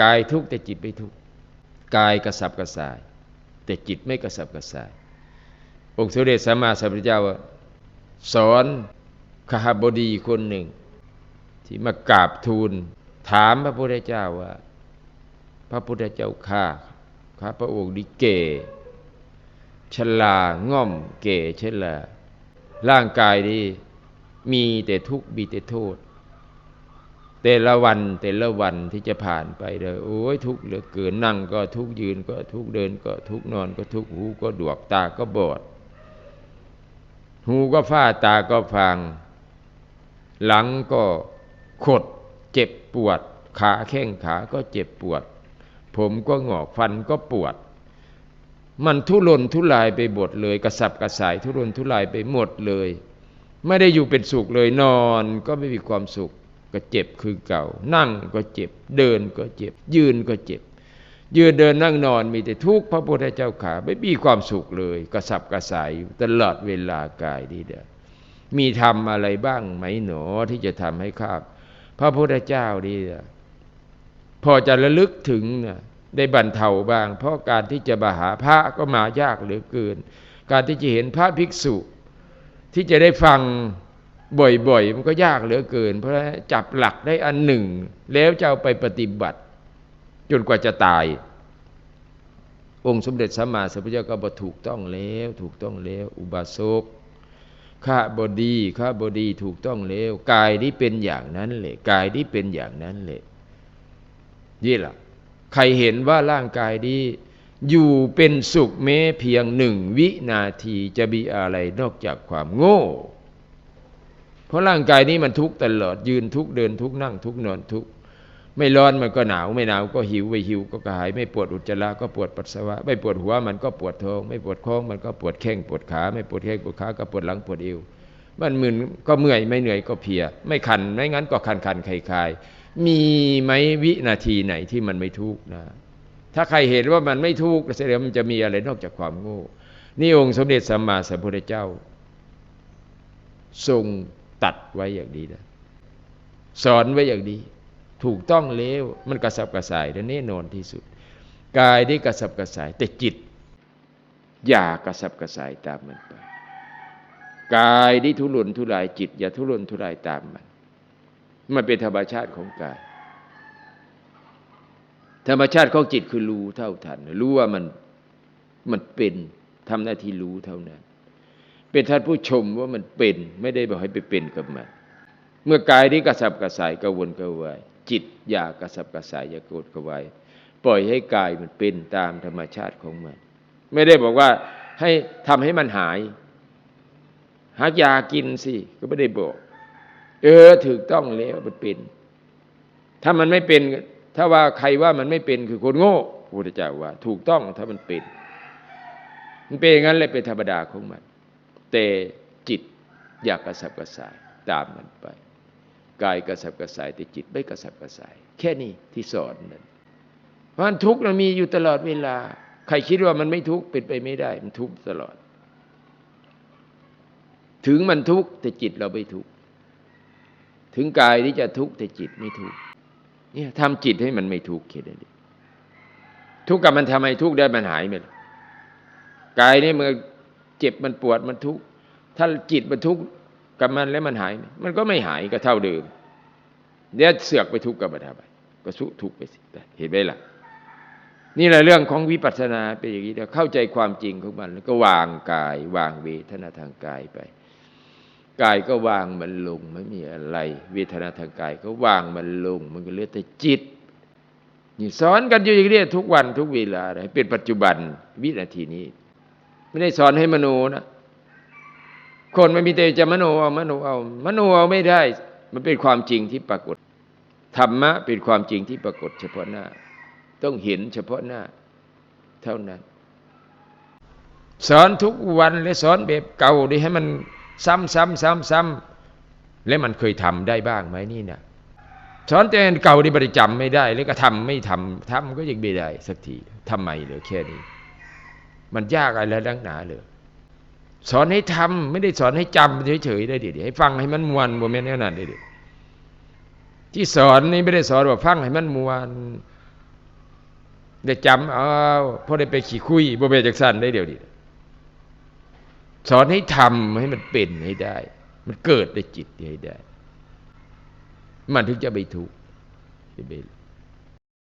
กายทุกข์แต่จิตไม่ทุกข์กายกระสับกระส่าย แต่จิตไม่กระสับกระส่าย องค์สมเด็จสัมมาสัมพุทธเจ้าสอนขหบดีคนหนึ่ง ที่มากราบทูลถามพระพุทธเจ้าว่า พระพุทธเจ้าข้าข้าพระองค์ดีเกชลาง่อมเก่ชลาร่างกายนี้มีแต่ทุกข์มีแต่โทษ แต่ละวันแต่ละวันที่จะผ่านไปเลยโอ้ยทุกข์เหลือเกินนั่งก็ทุกข์ยืนก็ทุกข์เดินก็ทุกข์นอนก็ทุกข์หูก็ดวกตาก็บอด หูก็ฝ้าตาก็ฟัง หลังก็ขดเจ็บปวด ขาแข้งขาก็เจ็บปวด ผมก็งอกฟันก็ปวด มันทุรนทุรายไปหมดเลย กระสับกระส่ายทุรนทุรายไปหมดเลย ไม่ได้อยู่เป็นสุขเลยนอนก็ไม่มีความสุข ก็เจ็บคือเก่า นั่งก็เจ็บ เดินก็เจ็บ ยืนก็เจ็บ ยืนเดินนั่งนอนมีแต่ทุกข์พระพุทธเจ้าขาไม่มีความสุขเลย กระสับกระส่ายตลอดเวลากายดีเดียมีทำอะไรบ้างไหมหนอที่จะทำให้ข้าพระพุทธเจ้าดีเดียวพอจะระลึกถึงนะได้บรรเทาบ้าง เพราะการที่จะมาหาพระก็มายากเหลือเกิน การที่จะเห็นพระภิกษุ ที่จะได้ฟัง บ่อยๆ มันก็ยากเหลือเกิน เพราะจับหลักได้อันหนึ่ง แล้วจะเอาไปปฏิบัติ จนกว่าจะตาย องค์สมเด็จสัมมาสัมพุทธเจ้าก็บอกถูกต้องแล้ว ถูกต้องแล้ว อุบาสกข้าบดีข้าบดีถูกต้องแล้ว กายนี้เป็นอย่างนั้นเลยกายนี้เป็นอย่างนั้นเลยนี่แหละใครเห็นว่าร่างกายนี้อยู่เป็นสุขแม้เพียงหนึ่งวินาทีจะมีอะไรนอกจากความโง่ เพราะร่างกายนี้มันทุกข์ตลอดยืนทุกข์เดินทุกข์นั่งทุกข์นอนทุกข์ไม่ร้อนมันก็หนาว ไม่หนาวก็หิวไม่หิวก็กระหาย ไม่ปวดอุจจาระก็ปวดปัสสาวะ ไม่ปวดหัวมันก็ปวดท้อง ไม่ปวดท้องมันก็ปวดแข้งปวดขา ไม่ปวดแข้งปวดขาก็ปวดหลังปวดเอวมันมึนก็เมื่อยไม่เหนื่อยก็เพีย ไม่คันไม่งั้นก็คันคันคลายคลายมีไหมวินาทีไหนที่มันไม่ทุกข์นะถ้าใครเห็นว่ามันไม่ทุกข์แสดงมันจะมีอะไรนอกจากความโง่นี่องค์สมเด็จสัมมาสัมพุทธเจ้า ทรง ตัดไว้อย่างดีนะสอนไว้อย่างดีถูกต้องเล้วมันกระสับกระส่ายและแน่นอนที่สุด กายได้กระสับกระส่าย แต่จิต อย่ากระสับกระส่ายตามมันไปกายได้ทุรนทุรายจิต อย่าทุรนทุรายตามมัน มันเป็นธรรมชาติของกาย ธรรมชาติของจิตคือรู้เท่าทัน รู้ว่ามันมันเป็นทำหน้าที่รู้เท่านั้น เป็นท่านผู้ชมว่ามันเป็นไม่ได้บอกให้ไปเป็นกับมัน เมื่อกายนี้กระสับกระส่ายกระวนกระวาย จิตอย่ากระสับกระส่ายอย่าโกรธกระวายปล่อยให้กายมันเป็นตามธรรมชาติของมัน ไม่ได้บอกว่าให้ทำให้มันหาย หายากินสิก็ไม่ได้บอก เออถูกต้องแล้วมันเป็น ถ้ามันไม่เป็น ถ้าว่าใครว่ามันไม่เป็นคือคนโง่พระพุทธเจ้าว่า ถูกต้องถ้ามันเป็น มันเป็นอย่างนั้นเลยเป็นธรรมดาของมัน แต่จิตอยากกระสับกระส่ายตามมันไป กายกระสับกระส่ายแต่จิตไม่กระสับกระส่าย แค่นี้ที่สอนนั่นเพราะทุกข์มันมีอยู่ตลอดเวลา ใครคิดว่ามันไม่ทุกข์เป็นไปไม่ได้ มันทุกข์ตลอด ถึงมันทุกข์แต่จิตเราไม่ทุกข์ถึงกายที่จะทุกข์แต่จิตไม่ทุกข์เนี่ยทำจิตให้มันไม่ทุกข์คิดดิทุกข์กับมันทำไมทุกข์ได้มันหายไหมกายนี่มัน เจ็บมันปวดมันทุกข์ถ้าจิตมันทุกข์กับมันแล้วมันหาย มันก็ไม่หายก็เท่าเดิมเดี๋ยวเสือกไปทุกข์กับมันทำไมก็สุทุกข์ไปสิเห็นไหมล่ะ นี่แหละเรื่องของวิปัสสนาเป็นอย่างนี้เข้าใจความจริงของมัน แล้วก็วางกาย วางเวทนาทางกายไปกายก็วางมันลงไม่มีอะไร เวทนาทางกายก็วางมันลง มันก็เหลือแต่จิตนี่สอนกันอยู่อย่างนี้ทุกวันทุกเวลาเลยเป็นปัจจุบันวินาทีนี้ ไม่ได้สอนให้มโนนะคนไม่มีแต่จะมโนเอามโนเอามโนเอาไม่ได้ มันเป็นความจริงที่ปรากฏธรรมะเป็นความจริงที่ปรากฏเฉพาะหน้า ต้องเห็นเฉพาะหน้า เท่านั้น สอนทุกวันและสอนแบบเก่าดีให้มันซ้ำซ้ำซ้ำซ้ำแล้วมันเคยทำได้บ้างไหมนี่นะสอนแต่เก่าที่บริจำไม่ได้ แล้วก็ทำไม่ทำทำก็ยังไม่ได้สักทีทำไมเหลือแค่นี้ มันยากอะไรลังหนาเลยสอนให้ทำไม่ได้สอนให้จำเฉยๆได้ดิให้ฟังให้มันมวนบ่เม่นแน่นอนได้ดิที่สอนนี่ไม่ได้สอนว่าฟังให้มันมวนได้จำเอาพอได้ไปขี่คุยบ่เม่จากสั้นได้เดียวดิสอนให้ทำให้มันเป็นให้ได้ มันเกิดในจิตให้ได้ มันถึงจะไปถูกข์จะไป